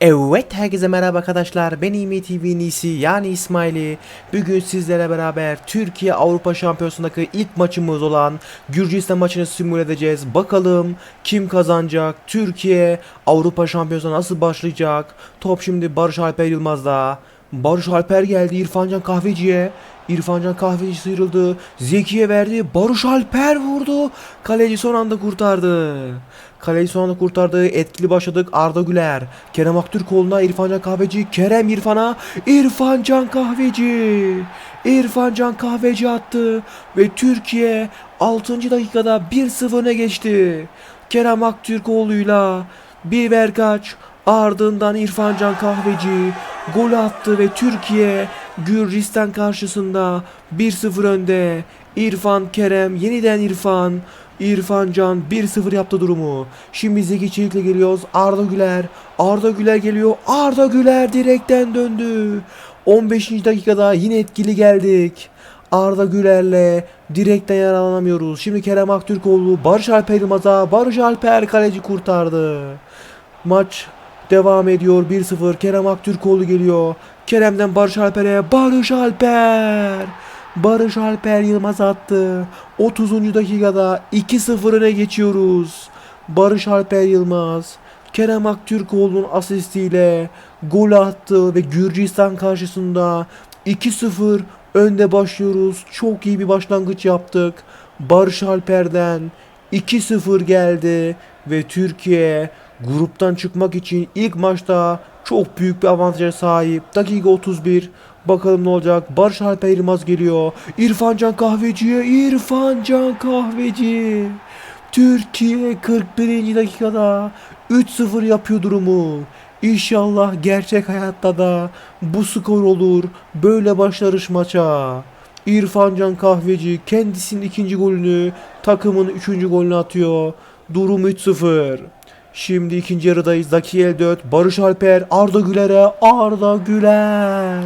Evet herkese merhaba arkadaşlar. Ben İmi TV'nin iyisi yani İsmail'i. Bugün sizlere beraber Türkiye Avrupa Şampiyonası'ndaki ilk maçımız olan Gürcistan maçını simüle edeceğiz. Bakalım kim kazanacak? Türkiye Avrupa Şampiyonası'na nasıl başlayacak? Top şimdi Barış Alper Yılmaz'da Barış Alper geldi İrfancan Kahveci'ye İrfancan Kahveci sıyrıldı Zeki'ye verdi Barış Alper vurdu Kaleci son anda kurtardı Kaleci son anda kurtardı. Etkili başladık. Arda Güler. Kerem Aktürkoğlu'na İrfancan Kahveci. Kerem İrfan'a. İrfancan Kahveci. İrfancan Kahveci attı. Ve Türkiye 6. dakikada 1-0 öne geçti. Kerem Aktürkoğlu'yla bir verkaç ardından İrfancan Kahveci gol attı ve Türkiye Gürcistan karşısında 1-0 önde. İrfan Kerem yeniden İrfan İrfan Can 1-0 yaptı durumu. Şimdi Zeki Çelik'le geliyoruz. Arda Güler. Arda Güler geliyor. Arda Güler direkten döndü. 15. dakikada yine etkili geldik. Arda Güler'le direkten yaralanamıyoruz. Şimdi Kerem Aktürkoğlu Barış Alper Yılmaz'a Barış Alper kaleci kurtardı. Maç devam ediyor 1-0. Kerem Aktürkoğlu geliyor. Kerem'den Barış Alper'e Barış Alper. Barış Alper Yılmaz attı. 30. dakikada 2-0 öne geçiyoruz. Barış Alper Yılmaz Kerem Aktürkoğlu'nun asistiyle gol attı ve Gürcistan karşısında 2-0 önde başlıyoruz. Çok iyi bir başlangıç yaptık. Barış Alper'den 2-0 geldi ve Türkiye gruptan çıkmak için ilk maçta çok büyük bir avantaja sahip. Dakika 31. Bakalım ne olacak. Barış Alper Yılmaz geliyor. İrfancan Kahveci'ye İrfancan Kahveci. Türkiye 41. dakikada 3-0 yapıyor durumu. İnşallah gerçek hayatta da bu skor olur. Böyle başlarış maça. İrfancan Kahveci kendisinin ikinci golünü, takımın üçüncü golünü atıyor. Durum 3-0. Şimdi ikinci yarıdayız. Dakika 54. Barış Alper Arda Güler'e Arda Güler.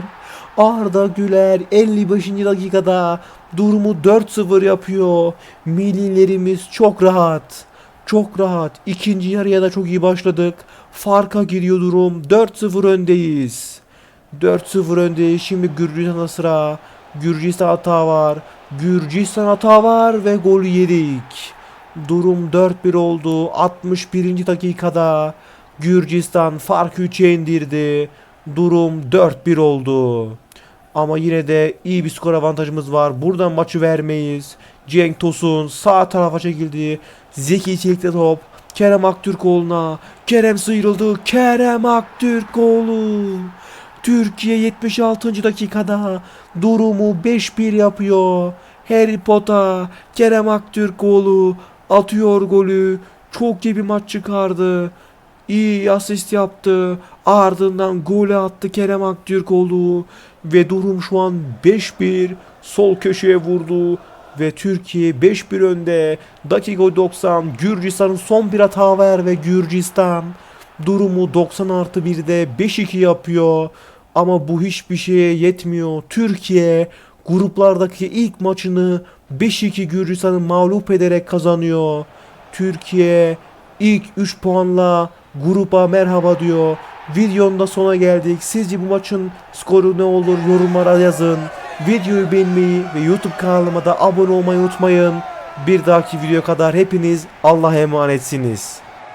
Arda Güler 55. dakikada durumu 4-0 yapıyor. Millilerimiz çok rahat. Çok rahat. İkinci yarıya da çok iyi başladık. Farka giriyor durum. 4-0 öndeyiz. 4-0 öndeyiz. Şimdi Gürcistan'a sıra. Gürcistan hata var. Gürcistan hata var ve gol yedik. Durum 4-1 oldu. 61. dakikada Gürcistan farkı 3'e indirdi. Durum 4-1 oldu. Ama yine de iyi bir skor avantajımız var. Buradan maçı vermeyiz. Cenk Tosun sağ tarafa çekildi. Zeki Çelik'te top. Kerem Aktürkoğlu'na. Kerem sıyrıldı. Kerem Aktürkoğlu. Türkiye 76. dakikada durumu 5-1 yapıyor. Harry Potter, Kerem Aktürkoğlu atıyor golü. Çok iyi bir maç çıkardı. İyi asist yaptı. Ardından golü attı Kerem Aktürkoğlu. Ve durum şu an 5-1. Sol köşeye vurdu. Ve Türkiye 5-1 önde. Dakika 90. Gürcistan'ın son bir hata var ve Gürcistan durumu 90 artı 1'de 5-2 yapıyor. Ama bu hiçbir şeye yetmiyor. Türkiye gruplardaki ilk maçını 5-2 Gürcistan'ı mağlup ederek kazanıyor. Türkiye ilk 3 puanla gruba merhaba diyor. Videonun da sona geldik. Sizce bu maçın skoru ne olur yorumlara yazın. Videoyu beğenmeyi ve YouTube kanalıma da abone olmayı unutmayın. Bir dahaki video kadar hepiniz Allah'a emanetsiniz.